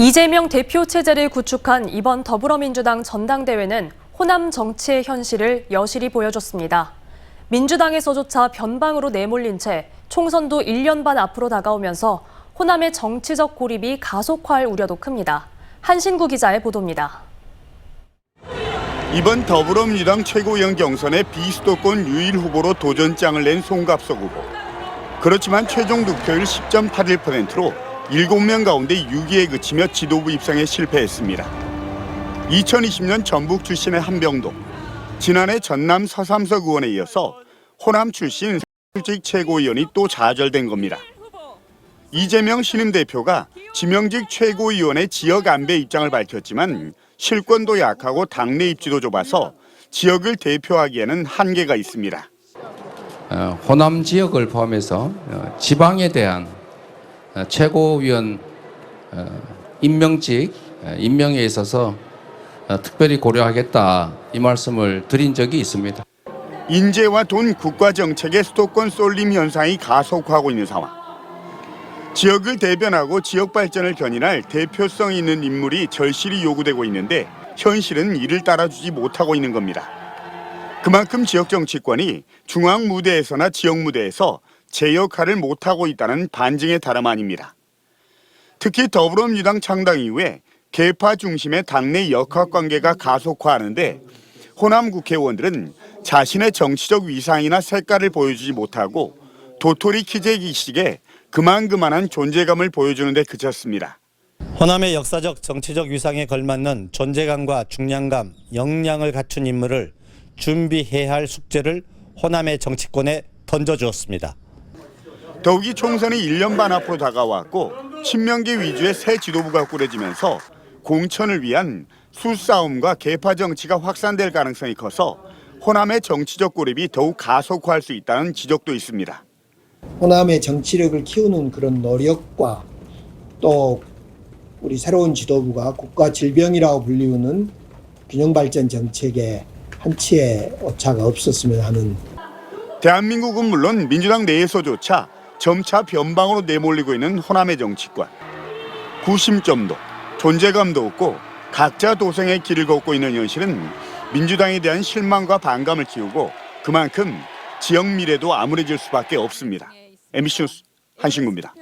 이재명 대표 체제를 구축한 이번 더불어민주당 전당대회는 호남 정치의 현실을 여실히 보여줬습니다. 민주당에서조차 변방으로 내몰린 채 총선도 1년 반 앞으로 다가오면서 호남의 정치적 고립이 가속화할 우려도 큽니다. 한신구 기자의 보도입니다. 이번 더불어민주당 최고위원 경선의 비수도권 유일 후보로 도전장을 낸 송갑석 후보. 그렇지만 최종 득표율 10.81%로 7명 가운데 6위에 그치며 지도부 입상에 실패했습니다. 2020년 전북 출신의 한병도, 지난해 전남 서삼석 의원에 이어서 호남 출신 실직 최고위원이 또 좌절된 겁니다. 이재명 신임 대표가 지명직 최고위원의 지역 안배 입장을 밝혔지만 실권도 약하고 당내 입지도 좁아서 지역을 대표하기에는 한계가 있습니다. 어, 호남 지역을 포함해서 어, 지방에 대한 어, 최고위원 어, 임명직 어, 임명에 있어서 어, 특별히 고려하겠다 이 말씀을 드린 적이 있습니다. 인재와 돈 국가 정책의 수도권 쏠림 현상이 가속화하고 있는 상황. 지역을 대변하고 지역 발전을 견인할 대표성 있는 인물이 절실히 요구되고 있는데 현실은 이를 따라주지 못하고 있는 겁니다. 그만큼 지역 정치권이 중앙 무대에서나 지역 무대에서 제 역할을 못하고 있다는 반증의 다름 아닙니다. 특히 더불어민주당 창당 이후에 개파 중심의 당내 역학 관계가 가속화하는데 호남 국회의원들은 자신의 정치적 위상이나 색깔을 보여주지 못하고 도토리 키재기식에 그만그만한 존재감을 보여주는 데 그쳤습니다. 호남의 역사적 정치적 위상에 걸맞는 존재감과 중량감, 역량을 갖춘 인물을 준비해야 할 숙제를 호남의 정치권에 던져주었습니다. 더욱이 총선이 1년 반 앞으로 다가왔고 친명계 위주의 새 지도부가 꾸려지면서 공천을 위한 수싸움과 개파 정치가 확산될 가능성이 커서 호남의 정치적 고립이 더욱 가속화할 수 있다는 지적도 있습니다. 호남의 정치력을 키우는 그런 노력과 또 우리 새로운 지도부가 국가 질병이라고 불리우는 균형 발전 정책에 한치의 오차가 없었으면 하는 대한민국은 물론 민주당 내에서조차 점차 변방으로 내몰리고 있는 호남의 정치권. 구심점도 존재감도 없고 각자 도생의 길을 걷고 있는 현실은 민주당에 대한 실망과 반감을 키우고 그만큼 지역 미래도 암울해질 수밖에 없습니다. MBC 뉴스 한신구입니다.